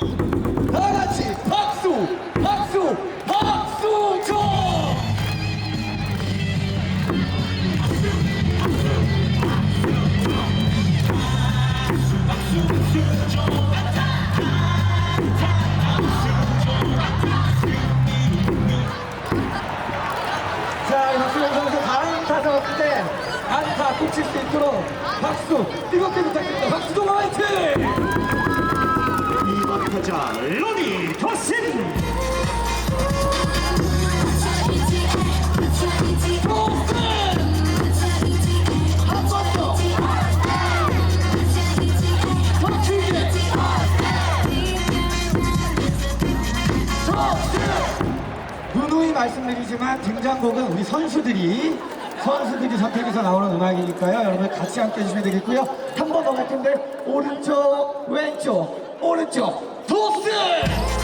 다 같이 박수! 박수! 박수 쳐! 자, 박수영 선수 다음 왔을 때 안타 꽂힐 수 있도록 박수 뜨겁게 부탁드립니다. 박수동 화이팅! 타자 로니 길게! 누누이 말씀드리지만 등장곡은 우리 선수들이 선수들이 선택해서 나오는 음악이니까요. 여러분 같이 함께 해주시면 되겠고요. 한 번 더 오른쪽 왼쪽 오른쪽 도스!